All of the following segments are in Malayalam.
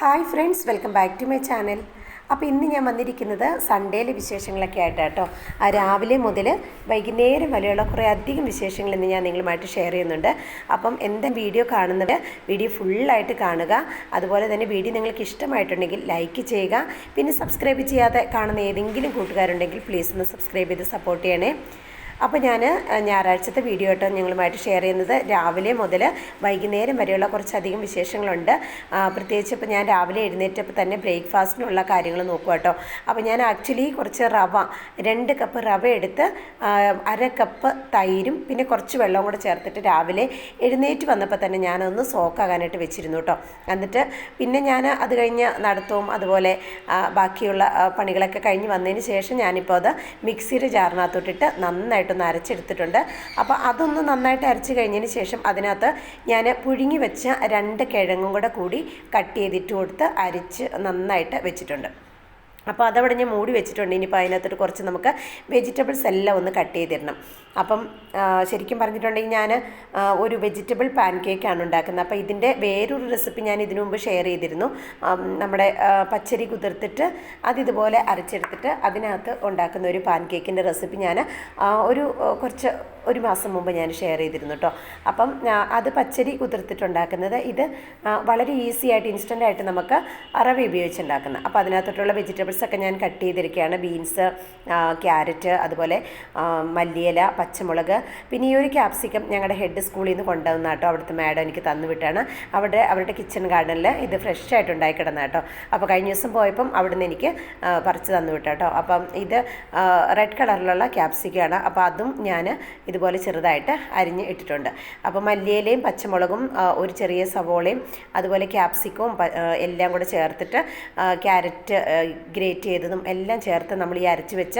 Hi friends welcome back to my channel. അപ്പോൾ ഇന്ന് ഞാൻ വന്നിരിക്കുന്നത് സൺഡേയിലെ വിശേഷങ്ങളൊക്കെ ആയിട്ട് കേട്ടോ. ആ രാവിലെ മുതൽ വൈകുന്നേരം വരെയുള്ള കുറേ അധികം വിശേഷങ്ങൾ ഇന്ന് ഞാൻ നിങ്ങളുമായിട്ട് ഷെയർ ചെയ്യുന്നുണ്ട്. അപ്പം എന്താ വീഡിയോ കാണുന്നവർ വീഡിയോ ഫുള്ളായിട്ട് കാണുക. അതുപോലെ തന്നെ വീഡിയോ നിങ്ങൾക്ക് ഇഷ്ടമായിട്ടുണ്ടെങ്കിൽ ലൈക്ക് ചെയ്യുക. പിന്നെ സബ്സ്ക്രൈബ് ചെയ്യാതെ കാണുന്ന ഏതെങ്കിലും കൂട്ടുകാരുണ്ടെങ്കിൽ പ്ലീസ് ഒന്ന് സബ്സ്ക്രൈബ് ചെയ്ത് സപ്പോർട്ട് ചെയ്യണേ. അപ്പോൾ ഞാൻ ഞായറാഴ്ചത്തെ വീഡിയോ ആയിട്ട് നിങ്ങളുമായിട്ട് ഷെയർ ചെയ്യുന്നത്. രാവിലെ മുതൽ വൈകുന്നേരം വരെയുള്ള കുറച്ചധികം വിശേഷങ്ങളുണ്ട്. പ്രത്യേകിച്ച് ഇപ്പോൾ ഞാൻ രാവിലെ എഴുന്നേറ്റപ്പോൾ തന്നെ ബ്രേക്ക്ഫാസ്റ്റിനുള്ള കാര്യങ്ങൾ നോക്കുക കേട്ടോ അപ്പോൾ ഞാൻ ആക്ച്വലി കുറച്ച് റവ രണ്ട് കപ്പ് റവ എടുത്ത് അര കപ്പ് തൈരും പിന്നെ കുറച്ച് വെള്ളവും കൂടെ ചേർത്തിട്ട് രാവിലെ എഴുന്നേറ്റ് വന്നപ്പോൾ തന്നെ ഞാനൊന്ന് സോക്കാകാനായിട്ട് വെച്ചിരുന്നു കേട്ടോ എന്നിട്ട് പിന്നെ ഞാൻ അത് കഴിഞ്ഞ് നടത്തവും അതുപോലെ ബാക്കിയുള്ള പണികളൊക്കെ കഴിഞ്ഞ് വന്നതിന് ശേഷം ഞാനിപ്പോൾ അത് മിക്സിയുടെ ജാറിനകത്തോട്ടിട്ട് നന്നായിട്ടൊന്ന് അരച്ചെടുത്തിട്ടുണ്ട്. അപ്പോൾ അതൊന്ന് നന്നായിട്ട് അരച്ച് കഴിഞ്ഞതിന് ശേഷം അതിനകത്ത് ഞാൻ പുഴുങ്ങി വെച്ച രണ്ട് കിഴങ്ങും കൂടെ കൂടി കട്ട് ചെയ്തിട്ട് കൊടുത്ത് അരച്ച് നന്നായിട്ട് വെച്ചിട്ടുണ്ട്. അപ്പോൾ അതവിടെ ഞാൻ മൂടി വെച്ചിട്ടുണ്ട്. ഇനിയിപ്പോൾ അതിനകത്തോട്ട് കുറച്ച് നമുക്ക് വെജിറ്റബിൾസ് എല്ലാം ഒന്ന് കട്ട് ചെയ്തിടണം. അപ്പം ശരിക്കും പറഞ്ഞിട്ടുണ്ടെങ്കിൽ ഞാൻ ഒരു വെജിറ്റബിൾ പാൻ കേക്കാണ് ഉണ്ടാക്കുന്നത്. അപ്പോൾ ഇതിന്റെ വേറൊരു റെസിപ്പി ഞാൻ ഇതിനു മുമ്പ് ഷെയർ ചെയ്തിരുന്നു. നമ്മുടെ പച്ചരി കുതിർത്തിട്ട് അതിതുപോലെ അരച്ചെടുത്തിട്ട് അതിനകത്ത് ഉണ്ടാക്കുന്ന ഒരു പാൻ കേക്കിന്റെ റെസിപ്പി ഞാൻ ഒരു കുറച്ച് ഒരു മാസം മുമ്പ് ഞാൻ ഷെയർ ചെയ്തിരുന്നു കേട്ടോ അപ്പം അത് പച്ചരി കുതിർത്തിട്ടുണ്ടാക്കുന്നത് ഇത് വളരെ ഈസി ആയിട്ട് ഇൻസ്റ്റന്റ് ആയിട്ട് നമുക്ക് റവ ഉപയോഗിച്ചുണ്ടാക്കുന്ന. അപ്പോൾ അതിനകത്തോട്ടുള്ള വെജിറ്റബിൾസ് ഒക്കെ ഞാൻ കട്ട് ചെയ്തിരിക്കുകയാണ്. ബീൻസ് ക്യാരറ്റ് അതുപോലെ മല്ലിയില പച്ചമുളക്. പിന്നെ ഈ ഒരു ക്യാപ്സിക്കം ഞങ്ങളുടെ ഹെഡ് സ്കൂളിൽ നിന്ന് കൊണ്ടുവന്ന കേട്ടോ അവിടുത്തെ മാഡം എനിക്ക് തന്നു വിട്ടാണ്. അവിടെ അവരുടെ കിച്ചൺ ഗാർഡനിൽ ഇത് ഫ്രഷ് ആയിട്ട് ഉണ്ടായി കിടന്ന കേട്ടോ അപ്പോൾ കഴിഞ്ഞ ദിവസം പോയപ്പം അവിടുന്ന് എനിക്ക് പറിച്ച് തന്നു കേട്ടോ അപ്പം ഇത് റെഡ് കളറിലുള്ള ക്യാപ്സിക്കമാണ് അപ്പോൾ അതും ഞാൻ ഇതുപോലെ ചെറുതായിട്ട് അരിഞ്ഞ് ഇട്ടിട്ടുണ്ട്. അപ്പോൾ മല്ലിയിലയും പച്ചമുളകും ഒരു ചെറിയ സവോളയും അതുപോലെ ക്യാപ്സിക്കവും എല്ലാം കൂടെ ചേർത്തിട്ട് ക്യാരറ്റ് ഗ്രേറ്റ് ചെയ്തതും എല്ലാം ചേർത്ത് നമ്മൾ ഈ അരച്ച് വെച്ച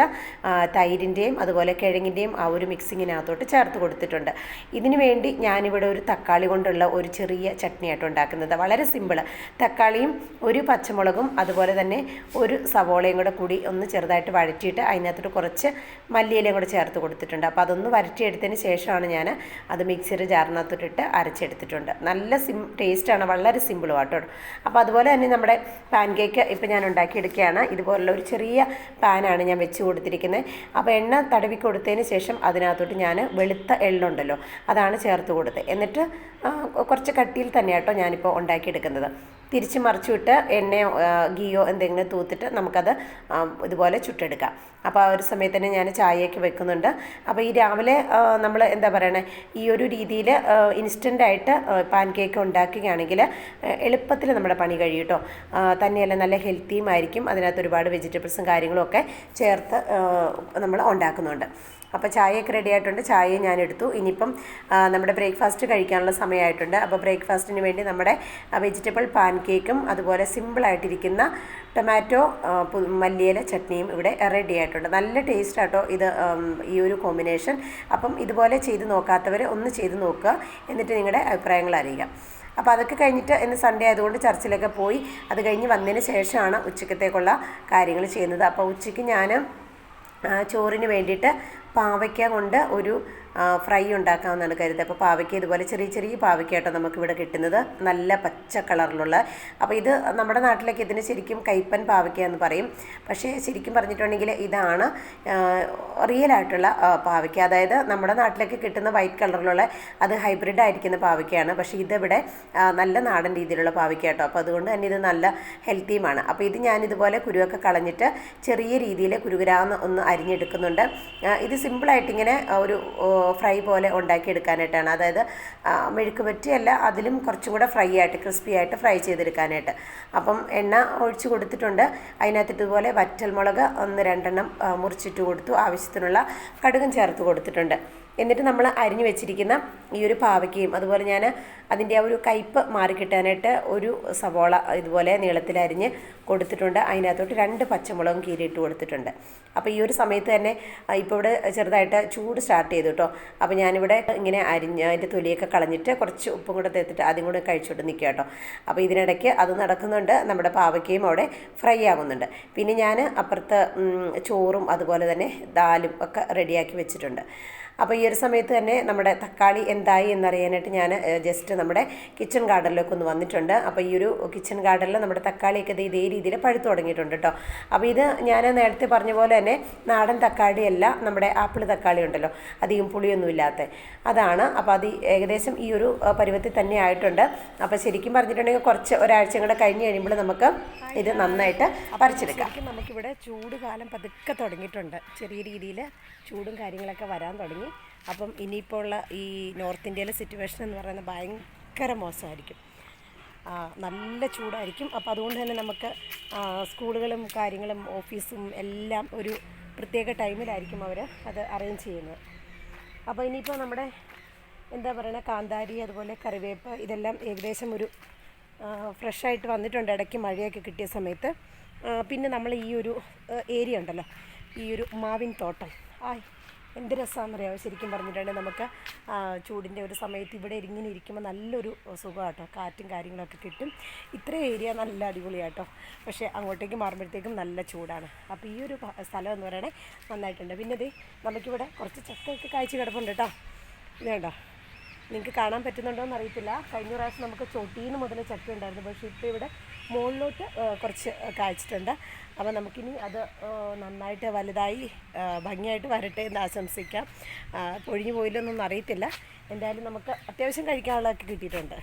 തൈരിന്റെയും അതുപോലെ കിഴങ്ങിന്റെയും ആ ഒരു മിക്സിങ്ങിനകത്തോട്ട് ചേർത്ത് കൊടുത്തിട്ടുണ്ട്. ഇതിനു വേണ്ടി ഞാനിവിടെ ഒരു തക്കാളി കൊണ്ടുള്ള ഒരു ചെറിയ ചട്നിയായിട്ട് ഉണ്ടാക്കുന്നത്. വളരെ സിമ്പിൾ തക്കാളിയും ഒരു പച്ചമുളകും അതുപോലെ തന്നെ ഒരു സവോളയും കൂടെ കൂടി ഒന്ന് ചെറുതായിട്ട് വഴറ്റിയിട്ട് അതിനകത്തോട്ട് കുറച്ച് മല്ലിയിലയും കൂടെ ചേർത്ത് കൊടുത്തിട്ടുണ്ട്. അപ്പോൾ അതൊന്ന് വരട്ടിയെടുത്തതിന് ശേഷമാണ് ഞാൻ അത് മിക്സിയുടെ ജാറിനകത്തോട്ടിട്ട് അരച്ചെടുത്തിട്ടുണ്ട്. നല്ല സിം ടേസ്റ്റാണ് വളരെ സിമ്പിളും കേട്ടോ അപ്പോൾ അതുപോലെ തന്നെ നമ്മുടെ പാൻ കേക്ക് ഇപ്പോൾ ഞാൻ ഉണ്ടാക്കിയെടുക്കുകയാണ്. ഇതുപോലുള്ള ഒരു ചെറിയ പാനാണ് ഞാൻ വെച്ച് കൊടുത്തിരിക്കുന്നത്. അപ്പോൾ എണ്ണ തടവി കൊടുത്തതിന് ശേഷം അതിനകത്തോട്ട് ഞാൻ വെളുത്ത എള്ളുണ്ടല്ലോ അതാണ് ചേർത്ത് കൊടുത്തത്. എന്നിട്ട് കുറച്ച് കട്ടിയിൽ തന്നെ കേട്ടോ ഞാനിപ്പോൾ ഉണ്ടാക്കിയെടുക്കുന്നത്. തിരിച്ച് മറിച്ചുവിട്ട് എണ്ണയോ എണ്ണ ഗീയോ എന്തെങ്കിലും തൂത്തിട്ട് നമുക്കത് ഇതുപോലെ ചുട്ടെടുക്കാം. അപ്പോൾ ആ ഒരു സമയത്ത് തന്നെ ഞാൻ ചായയൊക്കെ വെക്കുന്നുണ്ട്. അപ്പോൾ ഈ രാവിലെ നമ്മൾ എന്താ പറയണേ ഈ ഒരു രീതിയിൽ ഇൻസ്റ്റന്റായിട്ട് പാൻ കേക്ക് ഉണ്ടാക്കുകയാണെങ്കിൽ എളുപ്പത്തിൽ നമ്മുടെ പണി കഴിയും കേട്ടോ തന്നെയല്ല നല്ല ഹെൽത്തിയും ആയിരിക്കും അതിനകത്ത് ഒരുപാട് വെജിറ്റബിൾസും കാര്യങ്ങളും ഒക്കെ ചേർത്ത് നമ്മൾ ഉണ്ടാക്കുന്നുണ്ട്. അപ്പോൾ ചായയൊക്കെ റെഡി ആയിട്ടുണ്ട്. ചായയും ഞാൻ എടുത്തു ഇനിയിപ്പം നമ്മുടെ ബ്രേക്ക്ഫാസ്റ്റ് കഴിക്കാനുള്ള സമയമായിട്ടുണ്ട്. അപ്പോൾ ബ്രേക്ക്ഫാസ്റ്റിന് വേണ്ടി നമ്മുടെ വെജിറ്റബിൾ പാൻ കേക്കും അതുപോലെ സിമ്പിളായിട്ടിരിക്കുന്ന ടൊമാറ്റോ മല്ലിയില ചട്നിയും ഇവിടെ റെഡി ആയിട്ടുണ്ട്. നല്ല ടേസ്റ്റ് ആട്ടോ ഇത് ഈ ഒരു കോമ്പിനേഷൻ അപ്പം ഇതുപോലെ ചെയ്ത് നോക്കാത്തവർ ഒന്ന് ചെയ്ത് നോക്കുക. എന്നിട്ട് നിങ്ങളുടെ അഭിപ്രായങ്ങൾ അറിയിക്കുക അപ്പോൾ അതൊക്കെ കഴിഞ്ഞിട്ട് ഇന്ന് സൺഡേ ആയതുകൊണ്ട് ചർച്ചിലൊക്കെ പോയി. അത് കഴിഞ്ഞ് വന്നതിന് ശേഷമാണ് ഉച്ചക്കത്തേക്കുള്ള കാര്യങ്ങൾ ചെയ്യുന്നത്. അപ്പോൾ ഉച്ചയ്ക്ക് ഞാൻ ചോറിന് വേണ്ടിയിട്ട് പാവയ്ക്ക കൊണ്ട് ഒരു ഫ്രൈ ഉണ്ടാക്കാമെന്നാണ് കരുതുന്നത് അപ്പോൾ പാവയ്ക്ക ഇതുപോലെ ചെറിയ ചെറിയ പാവയ്ക്ക കേട്ടോ നമുക്കിവിടെ കിട്ടുന്നത്. നല്ല പച്ച കളറിലുള്ള. അപ്പോൾ ഇത് നമ്മുടെ നാട്ടിലൊക്കെ ഇതിന് ശരിക്കും കൈപ്പൻ പാവയ്ക്ക എന്ന് പറയും. പക്ഷേ ശരിക്കും പറഞ്ഞിട്ടുണ്ടെങ്കിൽ ഇതാണ് റിയൽ ആയിട്ടുള്ള പാവയ്ക്ക. അതായത് നമ്മുടെ നാട്ടിലൊക്കെ കിട്ടുന്ന വൈറ്റ് കളറിലുള്ള അത് ഹൈബ്രിഡ് ആയിരിക്കുന്ന പാവയ്ക്കയാണ്. പക്ഷേ ഇതിവിടെ നല്ല നാടൻ രീതിയിലുള്ള പാവയ്ക്ക കേട്ടോ അപ്പോൾ അതുകൊണ്ട് തന്നെ ഇത് നല്ല ഹെൽത്തിയുമാണ് അപ്പോൾ ഇത് ഞാൻ ഇതുപോലെ കുരുവൊക്കെ കളഞ്ഞിട്ട് ചെറിയ രീതിയിൽ കുരുകുരാന്ന് ഒന്ന് അരിഞ്ഞെടുക്കുന്നുണ്ട്. ഇത് സിമ്പിളായിട്ടിങ്ങനെ ഒരു ഫ്രൈ പോലെ ഉണ്ടാക്കിയെടുക്കാനായിട്ടാണ്. അതായത് മെഴുക്ക് പറ്റിയല്ല അതിലും കുറച്ചും കൂടെ ഫ്രൈ ആയിട്ട് ക്രിസ്പി ആയിട്ട് ഫ്രൈ ചെയ്തെടുക്കാനായിട്ട്. അപ്പം എണ്ണ ഒഴിച്ച് കൊടുത്തിട്ടുണ്ട്. അതിനകത്ത് ഇതുപോലെ വറ്റൽമുളക് ഒന്ന് രണ്ടെണ്ണം മുറിച്ചിട്ട് കൊടുത്തു. ആവശ്യത്തിനുള്ള കടുകും ചേർത്ത് കൊടുത്തിട്ടുണ്ട്. എന്നിട്ട് നമ്മൾ അരിഞ്ഞു വെച്ചിരിക്കുന്ന ഈ ഒരു പാവയ്ക്കയും അതുപോലെ ഞാൻ അതിന്റെ ആ ഒരു കയ്പ്പ് മാറിക്കിട്ടാനായിട്ട് ഒരു സവോള ഇതുപോലെ നീളത്തിൽ അരിഞ്ഞ് കൊടുത്തിട്ടുണ്ട്. അതിനകത്തോട്ട് രണ്ട് പച്ചമുളകും കീറിയിട്ട് കൊടുത്തിട്ടുണ്ട്. അപ്പോൾ ഈ ഒരു സമയത്ത് തന്നെ ഇപ്പോൾ ഇവിടെ ചെറുതായിട്ട് ചൂട് സ്റ്റാർട്ട് ചെയ്തു കേട്ടോ അപ്പോൾ ഞാനിവിടെ ഇങ്ങനെ അരിഞ്ഞ് അതിന്റെ തൊലിയൊക്കെ കളഞ്ഞിട്ട് കുറച്ച് ഉപ്പും കൂടെ തേത്തിട്ട് അതും കൂടെ കഴിച്ചോട്ട് നിൽക്കുക കേട്ടോ അപ്പോൾ ഇതിനിടയ്ക്ക് അത് നടക്കുന്നുണ്ട്. നമ്മുടെ പാവയ്ക്കയും അവിടെ ഫ്രൈ ആകുന്നുണ്ട് പിന്നെ ഞാൻ അപ്പുറത്ത് ചോറും അതുപോലെ തന്നെ ദാലും ഒക്കെ റെഡിയാക്കി വെച്ചിട്ടുണ്ട്. അപ്പോൾ ഈ ഒരു സമയത്ത് തന്നെ നമ്മുടെ തക്കാളി എന്തായി എന്നറിയാനായിട്ട് ഞാൻ ജസ്റ്റ് നമ്മുടെ കിച്ചൺ ഗാർഡനിലേക്ക് ഒന്ന് വന്നിട്ടുണ്ട്. അപ്പോൾ ഈ ഒരു കിച്ചൺ ഗാർഡനിൽ നമ്മുടെ തക്കാളിയൊക്കെ ഇതേ രീതിയിൽ പഴുത്തു തുടങ്ങിയിട്ടുണ്ട് കേട്ടോ അപ്പോൾ ഇത് ഞാൻ നേരത്തെ പറഞ്ഞ പോലെ തന്നെ നാടൻ തക്കാളിയല്ല നമ്മുടെ ആപ്പിൾ തക്കാളി ഉണ്ടല്ലോ അധികം പുളിയൊന്നുമില്ലാത്ത അതാണ്. അപ്പോൾ അത് ഏകദേശം ഈ ഒരു പരുവത്തിൽ തന്നെ ആയിട്ടുണ്ട്. അപ്പോൾ ശരിക്കും പറഞ്ഞിട്ടുണ്ടെങ്കിൽ കുറച്ച് ഒരാഴ്ച കൂടെ കഴിഞ്ഞ് കഴിയുമ്പോൾ നമുക്ക് ഇത് നന്നായിട്ട് പറിച്ചെടുക്കാം. നമുക്കിവിടെ ചൂട് കാലം പതുക്കെ തുടങ്ങിയിട്ടുണ്ട്. ചെറിയ രീതിയിൽ ചൂടും കാര്യങ്ങളൊക്കെ വരാൻ തുടങ്ങി. അപ്പം ഇനിയിപ്പോൾ ഉള്ള ഈ നോർത്ത് ഇന്ത്യയിലെ സിറ്റുവേഷൻ എന്ന് പറയുന്നത് ഭയങ്കര മോശമായിരിക്കും. നല്ല ചൂടായിരിക്കും. അപ്പോൾ അതുകൊണ്ട് തന്നെ നമുക്ക് സ്കൂളുകളും കാര്യങ്ങളും ഓഫീസും എല്ലാം ഒരു പ്രത്യേക ടൈമിലായിരിക്കും അവർ അത് അറേഞ്ച് ചെയ്യുന്നത്. അപ്പോൾ ഇനിയിപ്പോൾ നമ്മുടെ എന്താ പറയുക കാന്താരി അതുപോലെ കറിവേപ്പ് ഇതെല്ലാം ഏകദേശം ഒരു ഫ്രഷായിട്ട് വന്നിട്ടുണ്ട്. ഇടയ്ക്ക് മഴയൊക്കെ കിട്ടിയ സമയത്ത്. പിന്നെ നമ്മൾ ഈ ഒരു ഏരിയ ഉണ്ടല്ലോ ഈ ഒരു മാവിൻ തോട്ടം. ആയ് എന്ത് രസമാണെന്നറിയാമോ ശരിക്കും പറഞ്ഞിട്ടുണ്ടെങ്കിൽ നമുക്ക് ചൂടിന്റെ ഒരു സമയത്ത് ഇവിടെ ഇങ്ങനെ ഇരിക്കുമ്പോൾ നല്ലൊരു സുഖമാട്ടോ കാറ്റും കാര്യങ്ങളൊക്കെ കിട്ടും. ഇത്ര ഏരിയ നല്ല അടിപൊളിയാട്ടോ. പക്ഷേ അങ്ങോട്ടേക്ക് മാറുമ്പോഴത്തേക്കും നല്ല ചൂടാണ്. അപ്പോൾ ഈ ഒരു സ്ഥലം എന്ന് പറയണേ നന്നായിട്ടുണ്ട്. പിന്നെ ഇത് നമുക്കിവിടെ കുറച്ച് ചക്കയൊക്കെ കാഴ്ച കിടപ്പുണ്ട് കേട്ടോ ഇത് കണ്ടോ? നിങ്ങൾക്ക് കാണാൻ പറ്റുന്നുണ്ടോ എന്ന് കഴിഞ്ഞ പ്രാവശ്യം നമുക്ക് ചൊട്ടീന്ന് മുതൽ ചക്ക ഉണ്ടായിരുന്നു. പക്ഷേ ഇപ്പോൾ ഇവിടെ മുകളിലോട്ട് കുറച്ച് കായ്ച്ചിട്ടുണ്ട്. അപ്പോൾ നമുക്കിനി അത് നന്നായിട്ട് വലുതായി ഭംഗിയായിട്ട് വരട്ടെ എന്ന് ആശംസിക്കാം. പൊഴിഞ്ഞു പോയില്ലെന്നൊന്നും അറിയത്തില്ല. എന്തായാലും നമുക്ക് അത്യാവശ്യം കഴിക്കാനുള്ളതൊക്കെ കിട്ടിയിട്ടുണ്ട്.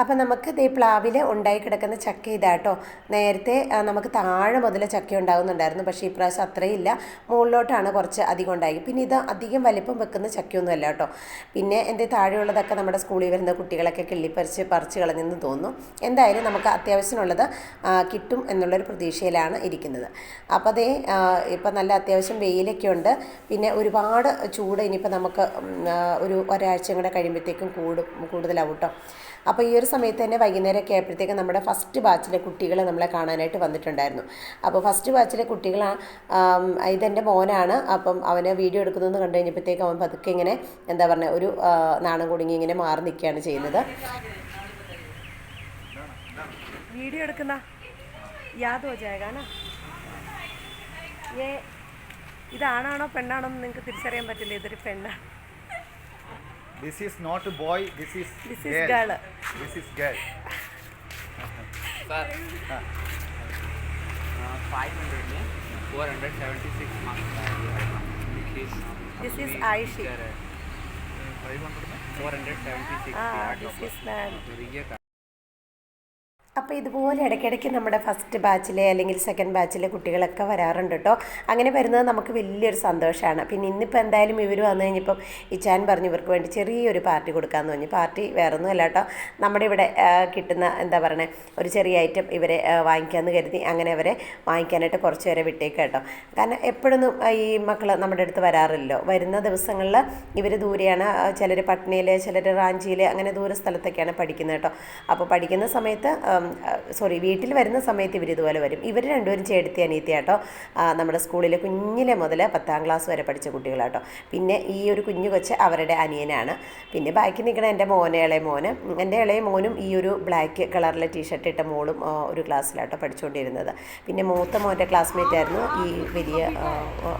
അപ്പം നമുക്ക് ദേ പ്ലാവിൽ ഉണ്ടായി കിടക്കുന്ന ചക്ക ഇതാട്ടോ. നേരത്തെ നമുക്ക് താഴെ മുതൽ ചക്ക ഉണ്ടാകുന്നുണ്ടായിരുന്നു പക്ഷേ ഇപ്രാവശ്യം അത്രയില്ല. മുകളിലോട്ടാണ് കുറച്ച് അധികം ഉണ്ടായി പിന്നെ ഇത് അധികം വലിപ്പം വെക്കുന്ന ചക്കയൊന്നും അല്ല കേട്ടോ. പിന്നെ എന്റെ താഴെയുള്ളതൊക്കെ നമ്മുടെ സ്കൂളിൽ വരുന്ന കുട്ടികളൊക്കെ കിള്ളിപ്പറിച്ച് പറിച്ച് കളഞ്ഞെന്ന് തോന്നുന്നു. എന്തായാലും നമുക്ക് അത്യാവശ്യമുള്ളത് കിട്ടും എന്നുള്ളൊരു പ്രതീക്ഷയിലാണ് ഇരിക്കുന്നത്. അപ്പോൾ അതേ ഇപ്പം നല്ല അത്യാവശ്യം വെയിലൊക്കെ ഉണ്ട്. പിന്നെ ഒരുപാട് ചൂട് ഇനിയിപ്പോൾ നമുക്ക് ഒരു ഒരാഴ്ചയും കൂടെ കഴിയുമ്പോഴത്തേക്കും കൂടും കൂടുതലാവും കേട്ടോ. അപ്പോൾ ഈ ഒരു സമയത്ത് തന്നെ വൈകുന്നേരമൊക്കെ ആയപ്പോഴത്തേക്കും നമ്മുടെ ഫസ്റ്റ് ബാച്ചിലെ കുട്ടികളെ നമ്മളെ കാണാനായിട്ട് വന്നിട്ടുണ്ടായിരുന്നു. അപ്പോൾ ഫസ്റ്റ് ബാച്ചിലെ കുട്ടികൾ ഇതെന്റെ മോനാണ്. അപ്പം അവന് വീഡിയോ എടുക്കുന്നതെന്ന് കണ്ടു കഴിഞ്ഞപ്പോഴത്തേക്കും അവൻ പതുക്കെ ഇങ്ങനെ എന്താ പറയുക ഒരു നാണം കുടുങ്ങി ഇങ്ങനെ മാറി നിൽക്കുകയാണ് ചെയ്യുന്നത്. വീഡിയോ എടുക്കുന്ന യാദ് ഹോ നാ ഏ ഇതാണാണോ പെണ്ണാണോ എന്ന് നിങ്ങൾക്ക് തിരിച്ചറിയാൻ പറ്റില്ല. ഇതൊരു പെണ്ണാണ് this is not boy this is this is girl sir five హండ్రెడ్ని four hundred seventy six this is Aishi five hundred four hundred seventy six this is ma'am അപ്പോൾ ഇതുപോലെ ഇടയ്ക്കിടയ്ക്ക് നമ്മുടെ ഫസ്റ്റ് ബാച്ചിലെ അല്ലെങ്കിൽ സെക്കൻഡ് ബാച്ചിലെ കുട്ടികളൊക്കെ വരാറുണ്ട് കേട്ടോ അങ്ങനെ വരുന്നത് നമുക്ക് വലിയൊരു സന്തോഷമാണ് പിന്നെ ഇന്നിപ്പോൾ എന്തായാലും ഇവർ വന്നു കഴിഞ്ഞപ്പം ഇച്ചാൻ പറഞ്ഞു ഇവർക്ക് വേണ്ടി ചെറിയൊരു പാർട്ടി കൊടുക്കാമെന്ന് പറഞ്ഞു. പാർട്ടി വേറെ അല്ല കേട്ടോ നമ്മുടെ ഇവിടെ കിട്ടുന്ന എന്താ പറയണേ ഒരു ചെറിയ ഐറ്റം ഇവരെ വാങ്ങിക്കാമെന്ന് കരുതി അങ്ങനെ അവരെ വാങ്ങിക്കാനായിട്ട് കുറച്ച് പേരെ വിട്ടേക്ക് കേട്ടോ കാരണം എപ്പോഴൊന്നും ഈ മക്കൾ നമ്മുടെ അടുത്ത് വരാറില്ലല്ലോ. വരുന്ന ദിവസങ്ങളിൽ ഇവർ ദൂരെയാണ്. ചിലർ പട്നയിൽ ചിലർ റാഞ്ചിയിൽ അങ്ങനെ ദൂര സ്ഥലത്തൊക്കെയാണ് പഠിക്കുന്നത് കേട്ടോ അപ്പോൾ പഠിക്കുന്ന സമയത്ത് സോറി വീട്ടിൽ വരുന്ന സമയത്ത് ഇവർ ഇതുപോലെ വരും. ഇവർ രണ്ടുപേരും ചേടത്തി അനീത്തിയാട്ടോ നമ്മുടെ സ്കൂളിൽ കുഞ്ഞിലെ മുതൽ പത്താം ക്ലാസ് വരെ പഠിച്ച കുട്ടികളാട്ടോ. പിന്നെ ഈ ഒരു കുഞ്ഞു കൊച്ച് അവരുടെ അനിയനാണ്. പിന്നെ ബാക്കി നിൽക്കുന്ന എന്റെ മോനെ ഇളയ മോന്. എന്റെ ഇളയ മോനും ഈ ഒരു ബ്ലാക്ക് കളറിലെ ടീഷർട്ട് ഇട്ട മോളും ഒരു ക്ലാസ്സിലാട്ടോ പഠിച്ചുകൊണ്ടിരുന്നത് പിന്നെ മൂത്ത മോന്റെ ക്ലാസ്മേറ്റ് ആയിരുന്നു ഈ വലിയ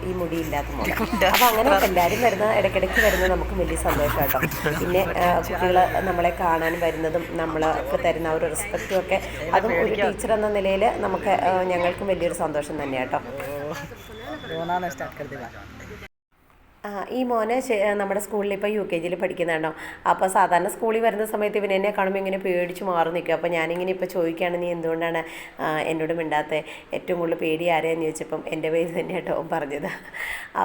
ഈ മുടിയില്ലാത്ത മോൻ. അപ്പോൾ അങ്ങനെ എല്ലാവരും വരുന്ന ഇടയ്ക്കിടയ്ക്ക് വരുന്നത് നമുക്ക് വലിയ സന്തോഷമാട്ടോ പിന്നെ കുട്ടികൾ നമ്മളെ കാണാൻ വരുന്നതും നമ്മൾക്ക് തരുന്ന ഒരു റെസ്പെക്റ്റും ഒക്കെ അതും ഒരു ടീച്ചർ എന്ന നിലയിൽ നമുക്ക് ഞങ്ങൾക്കും വലിയൊരു സന്തോഷം തന്നെയാണ് കേട്ടോ ഈ മോനെ നമ്മുടെ സ്കൂളിൽ ഇപ്പോൾ യു കെ ജിയിൽ പഠിക്കുന്നുണ്ടോ അപ്പോൾ സാധാരണ സ്കൂളിൽ വരുന്ന സമയത്ത് ഇവൻ എന്നെ കാണുമ്പോൾ ഇങ്ങനെ പേടിച്ച് മാറി നിൽക്കും. അപ്പോൾ ഞാനിങ്ങനെ ഇപ്പോൾ ചോദിക്കുകയാണ് നീ എന്തുകൊണ്ടാണ് എന്നോട് മിണ്ടാത്ത? ഏറ്റവും കൂടുതൽ പേടി ആരെയെന്ന് ചോദിച്ചപ്പം എന്റെ പേര് തന്നെ കേട്ടോ പറഞ്ഞത്.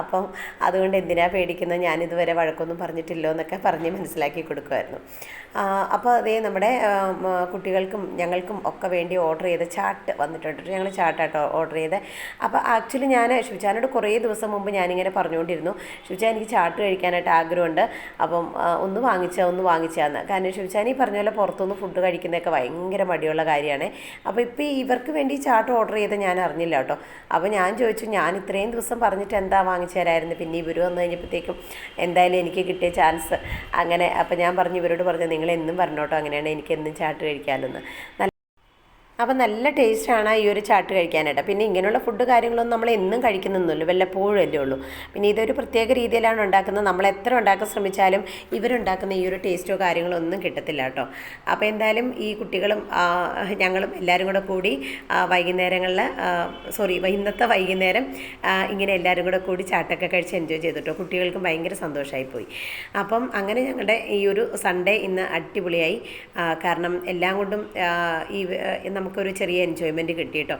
അപ്പം അതുകൊണ്ട് എന്തിനാ പേടിക്കുന്നത്? ഞാനിതുവരെ വഴക്കൊന്നും പറഞ്ഞിട്ടില്ലോ എന്നൊക്കെ പറഞ്ഞ് മനസ്സിലാക്കി കൊടുക്കുമായിരുന്നു അപ്പോൾ അതേ നമ്മുടെ കുട്ടികൾക്കും ഞങ്ങൾക്കും ഒക്കെ വേണ്ടി ഓർഡർ ചെയ്ത ചാട്ട് വന്നിട്ടുണ്ട് ഞങ്ങൾ ചാട്ടാട്ടോ ഓർഡർ ചെയ്ത്. അപ്പോൾ ആക്ച്വലി ഞാൻ ശുചാനോട് കുറേ ദിവസം മുമ്പ് ഞാനിങ്ങനെ പറഞ്ഞുകൊണ്ടിരുന്നു ശിവചാൻ എനിക്ക് ചാട്ട് കഴിക്കാനായിട്ട് ആഗ്രഹമുണ്ട്. അപ്പം ഒന്ന് വാങ്ങിച്ചാൽ ഒന്ന് വാങ്ങിച്ചാന്ന്. കാരണം ശിവചാൻ ഈ പറഞ്ഞ പോലെ പുറത്തുനിന്ന് ഫുഡ് കഴിക്കുന്നതൊക്കെ ഭയങ്കര മടിയുള്ള കാര്യമാണ്. അപ്പോൾ ഇപ്പോൾ ഇവർക്ക് വേണ്ടി ചാട്ട് ഓർഡർ ചെയ്ത് ഞാൻ അറിഞ്ഞില്ല കേട്ടോ അപ്പോൾ ഞാൻ ചോദിച്ചു ഞാൻ ഇത്രയും ദിവസം പറഞ്ഞിട്ട് എന്താ വാങ്ങിച്ചു തരായിരുന്നു? പിന്നെ ഇവർ വന്നു കഴിഞ്ഞപ്പോഴത്തേക്കും എന്തായാലും എനിക്ക് കിട്ടിയ ചാൻസ് അങ്ങനെ അപ്പോൾ ഞാൻ പറഞ്ഞു ഇവരോട് പറഞ്ഞു നിങ്ങൾ എന്നും പറഞ്ഞോട്ടോ അങ്ങനെയാണ് എനിക്കെന്നും ചാട്ട് കഴിക്കാമെന്ന് നല്ല അപ്പം നല്ല ടേസ്റ്റാണ് ഈ ഒരു ചാട്ട് കഴിക്കാനായിട്ട്. പിന്നെ ഇങ്ങനെയുള്ള ഫുഡ് കാര്യങ്ങളൊന്നും നമ്മൾ എന്നും കഴിക്കുന്നൊന്നുമില്ല വല്ലപ്പോഴും അല്ലേ ഉള്ളൂ. പിന്നെ ഇതൊരു പ്രത്യേക രീതിയിലാണ് ഉണ്ടാക്കുന്നത്. നമ്മൾ എത്ര ഉണ്ടാക്കാൻ ശ്രമിച്ചാലും ഇവരുണ്ടാക്കുന്ന ഈ ഒരു ടേസ്റ്റോ കാര്യങ്ങളോ ഒന്നും കിട്ടത്തില്ല കേട്ടോ. അപ്പോൾ എന്തായാലും ഈ കുട്ടികളും ഞങ്ങളും എല്ലാവരും കൂടെ കൂടി വൈകുന്നേരങ്ങളിൽ സോറി ഇന്നത്തെ വൈകുന്നേരം ഇങ്ങനെ എല്ലാവരും കൂടെ കൂടി ചാട്ടൊക്കെ കഴിച്ച് എൻജോയ് ചെയ്തിട്ടോ കുട്ടികൾക്കും ഭയങ്കര സന്തോഷമായി പോയി. അപ്പം അങ്ങനെ ഞങ്ങളുടെ ഈ ഒരു സൺഡേ ഇന്ന് അടിപൊളിയായി. കാരണം എല്ലാം കൊണ്ടും ഈ ആ, നമുക്കൊരു ചെറിയ എൻജോയ്മെന്റ് കിട്ടി കേട്ടോ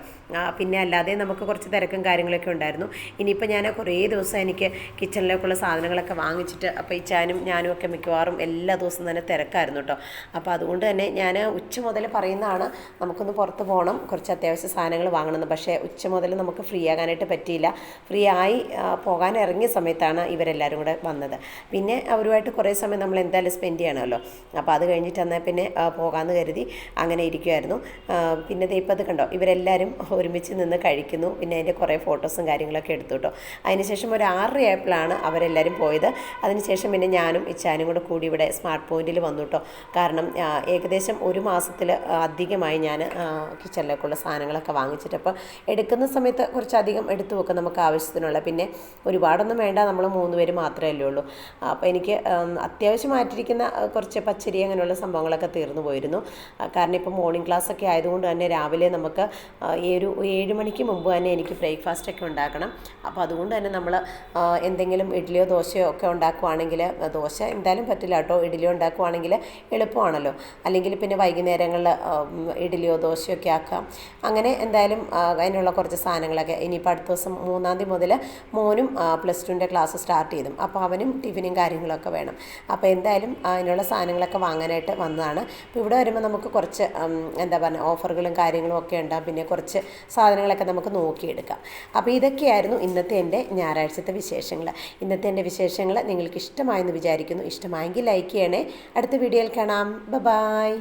പിന്നെ അല്ലാതെ നമുക്ക് കുറച്ച് തിരക്കും കാര്യങ്ങളൊക്കെ ഉണ്ടായിരുന്നു. ഇനിയിപ്പോൾ ഞാൻ കുറേ ദിവസം എനിക്ക് കിച്ചണിലേക്കുള്ള സാധനങ്ങളൊക്കെ വാങ്ങിച്ചിട്ട് അപ്പോൾ ഈ ഇച്ചാനും ഞാനും ഒക്കെ മിക്കവാറും എല്ലാ ദിവസവും തന്നെ തിരക്കായിരുന്നു കേട്ടോ അപ്പോൾ അതുകൊണ്ട് തന്നെ ഞാൻ ഉച്ച മുതൽ പറയുന്നതാണ് നമുക്കൊന്ന് പുറത്ത് പോകണം കുറച്ച് അത്യാവശ്യ സാധനങ്ങൾ വാങ്ങണമെന്ന് പക്ഷേ ഉച്ച മുതൽ നമുക്ക് ഫ്രീ ആകാനായിട്ട് പറ്റിയില്ല. ഫ്രീ ആയി പോകാൻ ഇറങ്ങിയ സമയത്താണ് ഇവരെല്ലാവരും കൂടെ വന്നത്. പിന്നെ അവരുമായിട്ട് കുറേ സമയം നമ്മൾ എന്തായാലും സ്പെൻഡ് ചെയ്യണമല്ലോ. അപ്പോൾ അത് കഴിഞ്ഞിട്ട് എന്നാൽ പിന്നെ പോകാമെന്ന് കരുതി അങ്ങനെ ഇരിക്കുമായിരുന്നു പിന്നെ ഇപ്പോൾ അത് കണ്ടോ? ഇവരെല്ലാവരും ഒരുമിച്ച് നിന്ന് കഴിക്കുന്നു. പിന്നെ അതിന്റെ കുറേ ഫോട്ടോസും കാര്യങ്ങളൊക്കെ എടുത്തു കേട്ടോ. അതിനുശേഷം ഒരു ആറര ആയപ്പോഴാണ് അവരെല്ലാവരും പോയത്. അതിനുശേഷം പിന്നെ ഞാനും ഇച്ചാനും കൂടെ കൂടി ഇവിടെ സ്മാർട്ട് പോയിന്റിൽ വന്നു കേട്ടോ. കാരണം ഏകദേശം ഒരു മാസത്തിൽ അധികമായി ഞാൻ കിച്ചണിലേക്കുള്ള സാധനങ്ങളൊക്കെ വാങ്ങിച്ചിട്ട് അപ്പോൾ എടുക്കുന്ന സമയത്ത് കുറച്ചധികം എടുത്തു വെക്കാം നമുക്ക് ആവശ്യത്തിനുള്ള. പിന്നെ ഒരുപാടൊന്നും വേണ്ട നമ്മൾ മൂന്ന് പേര് മാത്രമേ അല്ലേ ഉള്ളൂ. അപ്പോൾ എനിക്ക് അത്യാവശ്യം മാറ്റിയിരിക്കുന്ന കുറച്ച് പച്ചരി അങ്ങനെയുള്ള സംഭവങ്ങളൊക്കെ തീർന്നു പോയിരുന്നു. കാരണം ഇപ്പോൾ മോർണിംഗ് ക്ലാസ് ഒക്കെ ആയതുകൊണ്ട് തന്നെ രാവിലെ നമുക്ക് ഈ ഒരു ഏഴ് മണിക്ക് മുമ്പ് തന്നെ എനിക്ക് ബ്രേക്ക്ഫാസ്റ്റ് ഒക്കെ ഉണ്ടാക്കണം. അപ്പോൾ അതുകൊണ്ട് തന്നെ നമ്മൾ എന്തെങ്കിലും ഇഡ്ഡലിയോ ദോശയോ ഒക്കെ ഉണ്ടാക്കുവാണെങ്കിൽ ദോശ എന്തായാലും പറ്റില്ല കേട്ടോ. ഇഡ്ഡലിയോ ഉണ്ടാക്കുവാണെങ്കിൽ എളുപ്പമാണല്ലോ. അല്ലെങ്കിൽ പിന്നെ വൈകുന്നേരങ്ങളിൽ ഇഡ്ഡലിയോ ദോശയോ ഒക്കെ ആക്കാം. അങ്ങനെ എന്തായാലും അതിനുള്ള കുറച്ച് സാധനങ്ങളൊക്കെ ഇനിയിപ്പോൾ അടുത്ത ദിവസം മൂന്നാം തീയതി മുതൽ മോനും പ്ലസ് ടുവിന്റെ ക്ലാസ് സ്റ്റാർട്ട് ചെയ്തും. അപ്പോൾ അവനും ടിഫിനും കാര്യങ്ങളൊക്കെ വേണം. അപ്പോൾ എന്തായാലും അതിനുള്ള സാധനങ്ങളൊക്കെ വാങ്ങാനായിട്ട് വന്നതാണ്. അപ്പോൾ ഇവിടെ വരുമ്പോൾ നമുക്ക് കുറച്ച് എന്താ പറയുക ഓഫറുകളും കാര്യങ്ങളും ഒക്കെ ഉണ്ടാകും പിന്നെ കുറച്ച് സാധനങ്ങളൊക്കെ നമുക്ക് നോക്കിയെടുക്കാം. അപ്പോൾ ഇതൊക്കെയായിരുന്നു ഇന്നത്തെ എന്റെ ഞായറാഴ്ചത്തെ വിശേഷങ്ങൾ. ഇന്നത്തെ എന്റെ വിശേഷങ്ങൾ നിങ്ങൾക്ക് ഇഷ്ടമായെന്ന് വിചാരിക്കുന്നു. ഇഷ്ടമായെങ്കിൽ ലൈക്ക് ചെയ്യണേ. അടുത്ത വീഡിയോയിൽ കാണാം. ബ ബായ്